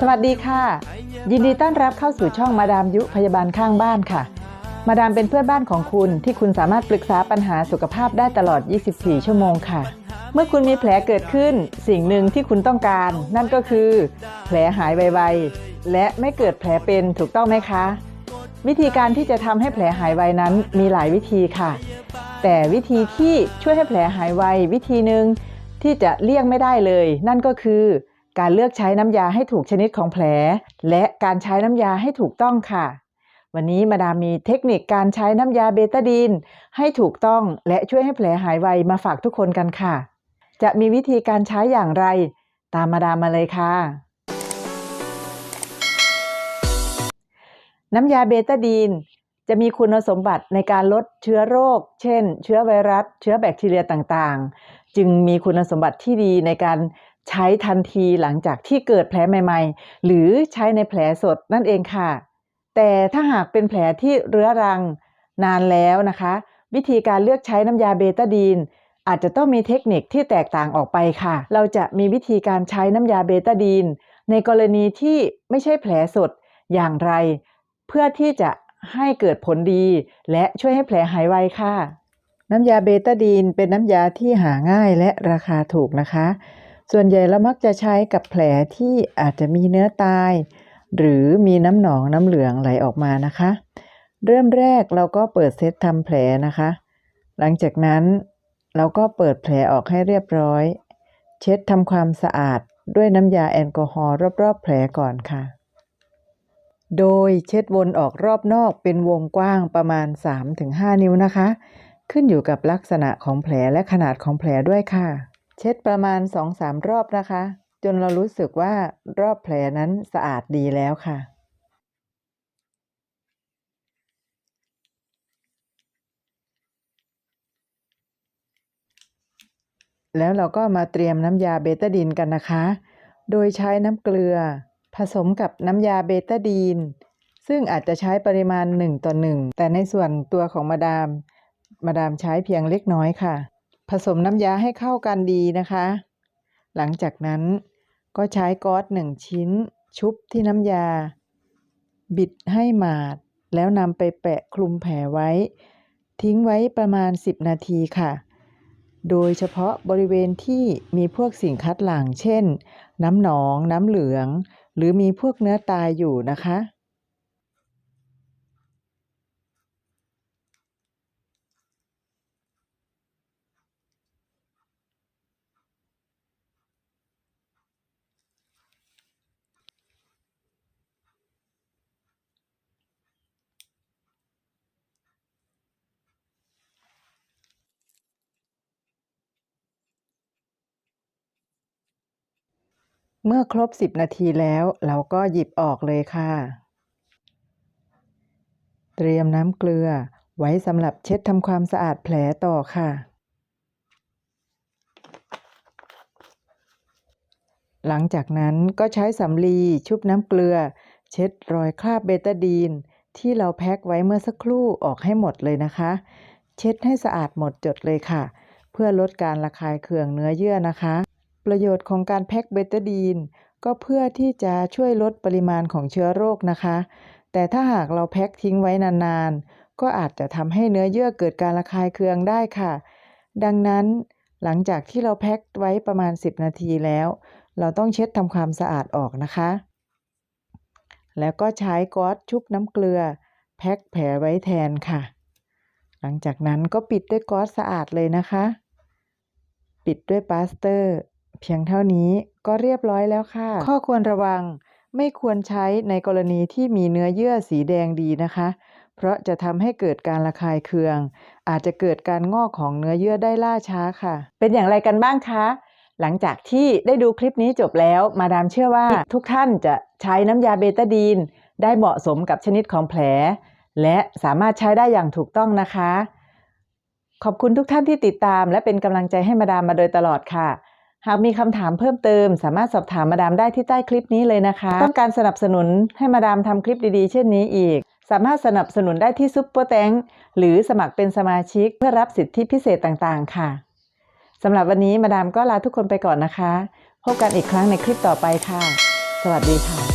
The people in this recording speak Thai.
สวัสดีค่ะ ยินดีต้อนรับเข้าสู่ช่องมาดามยุพยาบาลข้างบ้านค่ะ มาดามเป็นเพื่อนบ้านของคุณที่คุณสามารถปรึกษาปัญหาสุขภาพได้ตลอด 24 ชั่วโมงค่ะ เมื่อคุณมีแผลเกิดขึ้น สิ่งหนึ่งที่คุณต้องการ นั่นก็คือ แผลหายไวๆและไม่เกิดแผลเป็นถูกต้องไหมคะ วิธีการที่จะทำให้แผลหายไวนั้นมีหลายวิธีค่ะ แต่วิธีที่ช่วยให้แผลหายไววิธีหนึ่งที่จะเลี่ยงไม่ได้เลย นั่นก็คือ การเลือกใช้น้ำยาให้ถูกชนิดของแผล และการใช้น้ำยาให้ถูกต้องค่ะ วันนี้มาดามมีเทคนิคการใช้น้ำยาเบตาดีนให้ถูกต้องและช่วยให้แผลหายไวมาฝากทุกคนกันค่ะ จะมีวิธีการใช้อย่างไร ตามมาดามมาเลยค่ะ น้ำยาเบตาดีนจะมีคุณสมบัติในการลดเชื้อโรค เช่น เชื้อไวรัส เชื้อแบคทีเรียต่างๆ จึงมีคุณสมบัติที่ดีในการ ใช้ทันทีหลังจากที่เกิดแผลใหม่ ๆ หรือใช้ในแผลสดนั่นเองค่ะ แต่ถ้าหากเป็นแผลที่เรื้อรังนานแล้วนะคะ วิธีการเลือกใช้น้ำยาเบตาดีน อาจจะต้องมีเทคนิคที่แตกต่างออกไปค่ะ เราจะมีวิธีการใช้น้ำยาเบตาดีน ในกรณีที่ไม่ใช่แผลสดอย่างไร เพื่อที่จะให้เกิดผลดี และช่วยให้แผลหายไวค่ะ น้ำยาเบตาดีนเป็นน้ำยาที่หาง่ายและราคาถูกนะคะ ส่วนใหญ่เรามักจะใช้กับแผลที่อาจจะมีเนื้อตาย หรือมีน้ำหนองน้ำเหลืองไหลออกมานะคะ เริ่มแรกเราก็เปิดเซตทำแผลนะคะ หลังจากนั้นเราก็เปิดแผลออกให้เรียบร้อย เช็ดทำความสะอาดด้วยน้ำยาแอลกอฮอล์รอบๆ แผลก่อนค่ะ โดยเช็ดวนออกรอบนอกเป็นวงกว้างประมาณ 3-5 นิ้วนะคะ ขึ้นอยู่กับลักษณะของแผลและขนาดของแผลด้วยค่ะ เช็ดประมาณ2-3รอบนะคะ จนเรารู้สึกว่ารอบแผลนั้นสะอาดดีแล้วค่ะ แล้วเราก็มาเตรียมน้ำยาเบตาดีนกันนะคะ โดยใช้น้ำเกลือ ผสมกับน้ำยาเบตาดีน ซึ่งอาจจะใช้ปริมาณ1ต่อ1แต่ในส่วนตัวของมาดาม มาดามใช้เพียงเล็กน้อยค่ะ ผสมน้ำยาให้เข้ากันดีนะคะ หลังจากนั้นก็ใช้ก๊อซหนึ่งชิ้น ชุบที่น้ำยา บิดให้หมาด แล้วนำไปแปะคลุมแผลไว้ ทิ้งไว้ประมาณ 10 นาทีค่ะ โดยเฉพาะบริเวณที่มีพวกสิ่งคัดหลั่งเช่น น้ำหนอง น้ำเหลือง หรือมีพวกเนื้อตายอยู่นะคะ เมื่อครบ 10 นาทีแล้วเราก็หยิบออกเลยค่ะ เตรียมน้ำเกลือไว้สำหรับเช็ดทำความสะอาดแผลต่อค่ะ หลังจากนั้นก็ใช้สำลีชุบน้ำเกลือ เช็ดรอยคราบเบตาดีน ที่เราแพ็คไว้เมื่อสักครู่ออกให้หมดเลยนะคะ เช็ดให้สะอาดหมดจดเลยค่ะ เพื่อลดการระคายเคืองเนื้อเยื่อนะคะ ประโยชน์ของการแพ็คเบตาดีน ก็เพื่อที่จะช่วยลดปริมาณของเชื้อโรคนะคะ แต่ถ้าหากเราแพ็คทิ้งไว้นานๆ ก็อาจจะทำให้เนื้อเยื่อเกิดการระคายเคืองได้ค่ะ ดังนั้นหลังจากที่เราแพ็คไว้ประมาณ 10 นาทีแล้ว เราต้องเช็ดทำความสะอาดออกนะคะ แล้วก็ใช้ก๊อซชุบน้ำเกลือ แพ็คแผลไว้แทนค่ะ หลังจากนั้นก็ปิดด้วยก๊อซสะอาดเลยนะคะ ปิดด้วยปลาสเตอร์ เพียงเท่านี้ก็เรียบร้อยแล้วค่ะ ข้อควรระวังไม่ควรใช้ในกรณีที่มีเนื้อเยื่อสีแดงดีนะคะ เพราะจะทำให้เกิดการระคายเคือง อาจจะเกิดการงอกของเนื้อเยื่อได้ล่าช้าค่ะ เป็นอย่างไรกันบ้างคะหลังจากที่ได้ดูคลิปนี้จบแล้ว มาดามเชื่อว่าทุกท่านจะใช้น้ำยาเบตาดีน ได้เหมาะสมกับชนิดของแผล และสามารถใช้ได้อย่างถูกต้องนะคะ ขอบคุณทุกท่านที่ติดตามและเป็นกำลังใจให้มาดามมาโดยตลอดค่ะ หากมีคำถามเพิ่มเติม สามารถสอบถามมาดามได้ที่ใต้คลิปนี้เลยนะคะ ต้องการสนับสนุนให้มาดามทำคลิปดีๆ เช่นนี้อีก สามารถสนับสนุนได้ที่ซุปเปอร์แตงหรือสมัครเป็นสมาชิกเพื่อรับสิทธิพิเศษต่างๆ ค่ะสำหรับวันนี้มาดามก็ลาทุกคนไปก่อนนะคะ พบกันอีกครั้งในคลิปต่อไปค่ะสสวัสดีค่ะ